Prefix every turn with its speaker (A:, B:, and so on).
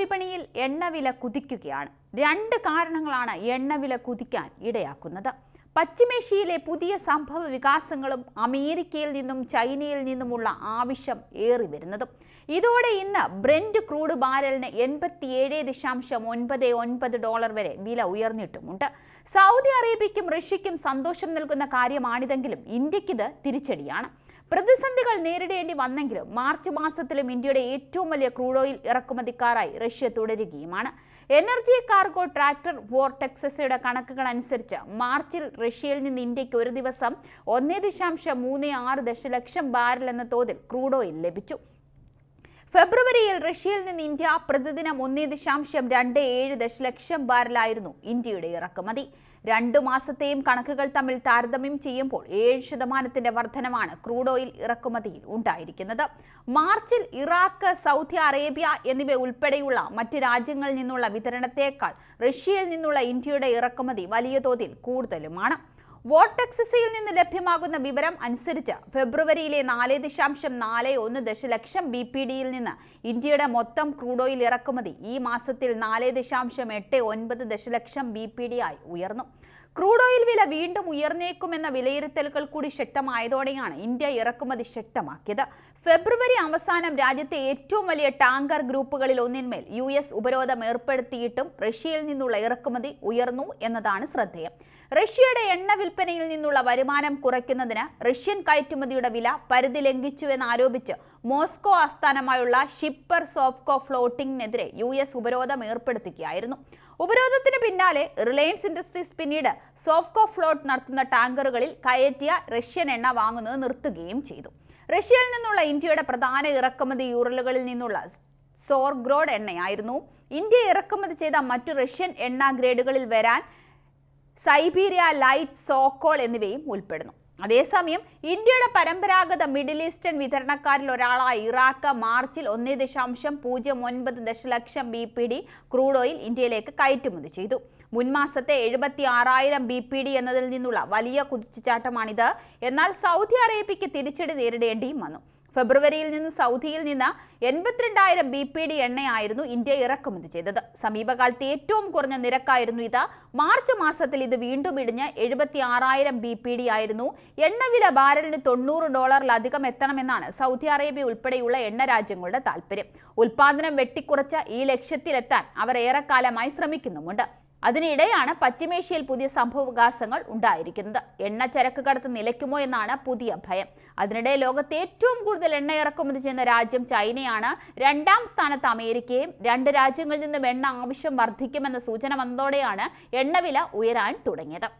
A: വിപണിയിൽ എണ്ണവില കുതിക്കുകയാണ്. രണ്ട് കാരണങ്ങളാണ് എണ്ണവില കുതിക്കാൻ ഇടയാക്കുന്നത്. പശ്ചിമേഷ്യയിലെ പുതിയ സംഭവ വികാസങ്ങളും അമേരിക്കയിൽ നിന്നും ചൈനയിൽ നിന്നുമുള്ള ആവശ്യം ഏറി വരുന്നതും ഇതോടെ ഇന്ന് ബ്രെൻഡ് ക്രൂഡ് ബാരലിന് എൺപത്തിയേഴ് ദശാംശം ഒൻപത് ഒൻപത് ഡോളർ വരെ വില ഉയർന്നിട്ടുമുണ്ട്. സൗദി അറേബ്യയ്ക്കും റഷ്യയ്ക്കും സന്തോഷം നൽകുന്ന കാര്യമാണിതെങ്കിലും ഇന്ത്യക്കിത് തിരിച്ചടിയാണ്. പ്രതിസന്ധികൾ നേരിടേണ്ടി വന്നെങ്കിലും മാർച്ച് മാസത്തിലും ഇന്ത്യയുടെ ഏറ്റവും വലിയ ക്രൂഡ് ഓയിൽ ഇറക്കുമതിക്കാരായി റഷ്യ തുടരുകയുമാണ്. എനർജി കാർഗോ ട്രാക്ടർ വോർ ടെക്സസയുടെ കണക്കുകൾ അനുസരിച്ച് മാർച്ചിൽ റഷ്യയിൽ നിന്ന് ഇന്ത്യയ്ക്ക് ഒരു ദിവസം ഒന്നേ ദശാംശം മൂന്ന് ആറ് ദശലക്ഷം ബാരൽ എന്ന തോതിൽ ക്രൂഡ് ഓയിൽ ലഭിച്ചു. ഫെബ്രുവരിയിൽ റഷ്യയിൽ നിന്ന് ഇന്ത്യ പ്രതിദിനം ഒന്നേ ദശാംശം രണ്ട് ഏഴ് ദശലക്ഷം ബാരലായിരുന്നു ഇന്ത്യയുടെ ഇറക്കുമതി. രണ്ടു മാസത്തെയും കണക്കുകൾ തമ്മിൽ താരതമ്യം ചെയ്യുമ്പോൾ ഏഴ് ശതമാനത്തിന്റെ വർധനമാണ് ക്രൂഡ് ഓയിൽ ഇറക്കുമതിയിൽ ഉണ്ടായിരിക്കുന്നത്. മാർച്ചിൽ ഇറാഖ് സൗദി അറേബ്യ എന്നിവ ഉൾപ്പെടെയുള്ള മറ്റ് രാജ്യങ്ങളിൽ നിന്നുള്ള വിതരണത്തേക്കാൾ റഷ്യയിൽ നിന്നുള്ള ഇന്ത്യയുടെ ഇറക്കുമതി വലിയ തോതിൽ കൂടുതലുമാണ്. വോട്ടെക്സിസിയിൽ നിന്ന് ലഭ്യമാകുന്ന വിവരം അനുസരിച്ച് ഫെബ്രുവരിയിലെ നാല് ദശാംശം നാല് ഒന്ന് ദശലക്ഷം ബി പി ഡിയിൽ നിന്ന് ഇന്ത്യയുടെ മൊത്തം ക്രൂഡ് ഓയിൽ ഇറക്കുമതി ഈ മാസത്തിൽ നാല് ദശാംശം എട്ട് ഒൻപത് ദശലക്ഷം ബി പി ഡി ആയി ഉയർന്നു. ക്രൂഡ് ഓയിൽ വില വീണ്ടും ഉയർന്നേക്കുമെന്ന വിലയിരുത്തലുകൾ കൂടി ശക്തമായതോടെയാണ് ഇന്ത്യ ഇറക്കുമതി ശക്തമാക്കിയത്. ഫെബ്രുവരി അവസാനം രാജ്യത്തെ ഏറ്റവും വലിയ ടാങ്കർ ഗ്രൂപ്പുകളിൽ ഒന്നിന്മേൽ യു എസ് ഉപരോധം ഏർപ്പെടുത്തിയിട്ടും റഷ്യയിൽ നിന്നുള്ള ഇറക്കുമതി ഉയർന്നു എന്നതാണ് ശ്രദ്ധേയം. റഷ്യയുടെ എണ്ണ വിൽപ്പനയിൽ നിന്നുള്ള വരുമാനം കുറയ്ക്കുന്നതിന് റഷ്യൻ കയറ്റുമതിയുടെ വില പരിധി ലംഘിച്ചുവെന്നാരോപിച്ച് മോസ്കോ ആസ്ഥാനമായുള്ള ഷിപ്പർ സോഫ്കോ ഫ്ലോട്ടിംഗിനെതിരെ യു എസ് ഉപരോധം ഏർപ്പെടുത്തുകയായിരുന്നു. ഉപരോധത്തിന് പിന്നാലെ റിലയൻസ് ഇൻഡസ്ട്രീസ് പിന്നീട് സോഫ്കോ ഫ്ലോട്ട് നടത്തുന്ന ടാങ്കറുകളിൽ കയറ്റിയ റഷ്യൻ എണ്ണ വാങ്ങുന്നത് നിർത്തുകയും ചെയ്തു. റഷ്യയിൽ നിന്നുള്ള ഇന്ത്യയുടെ പ്രധാന ഇറക്കുമതി യൂറലുകളിൽ നിന്നുള്ള സോർഗ്രോഡ് എണ്ണയായിരുന്നു. ഇന്ത്യ ഇറക്കുമതി ചെയ്ത മറ്റു റഷ്യൻ എണ്ണ ഗ്രേഡുകളിൽ വരാൻ സൈബീരിയ ലൈറ്റ് സോക്കോൾ എന്നിവയും ഉൾപ്പെടുന്നു. അതേസമയം ഇന്ത്യയുടെ പരമ്പരാഗത മിഡിൽ ഈസ്റ്റേൺ വിതരണക്കാരിൽ ഒരാളായ ഇറാഖ് മാർച്ചിൽ ഒന്നേ ദശാംശം പൂജ്യം ഒൻപത് ദശലക്ഷം B P D crude oil ഇന്ത്യയിലേക്ക് കയറ്റുമതി ചെയ്തു. മുൻമാസത്തെ എഴുപത്തി ആറായിരം ബി പി ഡി എന്നതിൽ നിന്നുള്ള വലിയ കുതിച്ചുചാട്ടമാണിത്. എന്നാൽ സൗദി അറേബ്യയ്ക്ക് തിരിച്ചടി നേരിടേണ്ടിയും വന്നു. ഫെബ്രുവരിയിൽ നിന്ന് സൗദിയിൽ നിന്ന് എൺപത്തിരണ്ടായിരം ബി പി ഡി എണ്ണയായിരുന്നു ഇന്ത്യ ഇറക്കുമതി ചെയ്തത്. സമീപകാലത്ത് ഏറ്റവും കുറഞ്ഞ നിരക്കായിരുന്നു ഇത്. മാർച്ച് മാസത്തിൽ ഇത് വീണ്ടും ഇടിഞ്ഞ് എഴുപത്തി ആറായിരം ബി പി ഡി ആയിരുന്നു എണ്ണവില ബാരലിന് തൊണ്ണൂറ് ഡോളറിലധികം എത്തണമെന്നാണ് സൗദി അറേബ്യ ഉൾപ്പെടെയുള്ള എണ്ണ രാജ്യങ്ങളുടെ താല്പര്യം. ഉൽപാദനം വെട്ടിക്കുറച്ച ഈ ലക്ഷ്യത്തിലെത്താൻ അവർ ഏറെക്കാലമായി ശ്രമിക്കുന്നുമുണ്ട്. അതിനിടെയാണ് പശ്ചിമേഷ്യയിൽ പുതിയ സംഭവവികാസങ്ങൾ ഉണ്ടായിരിക്കുന്നത്. എണ്ണ ചരക്ക് കടത്ത് നിലയ്ക്കുമോ എന്നാണ് പുതിയ ഭയം. അതിനിടെ ലോകത്തെ ഏറ്റവും കൂടുതൽ എണ്ണ ഇറക്കുമതി ചെയ്യുന്ന രാജ്യം ചൈനയാണ്. രണ്ടാം സ്ഥാനത്ത് അമേരിക്കയും രണ്ട് രാജ്യങ്ങളിൽ നിന്നും എണ്ണ ആവശ്യം വർദ്ധിക്കുമെന്ന സൂചന വന്നതോടെയാണ് എണ്ണവില ഉയരാൻ തുടങ്ങിയത്.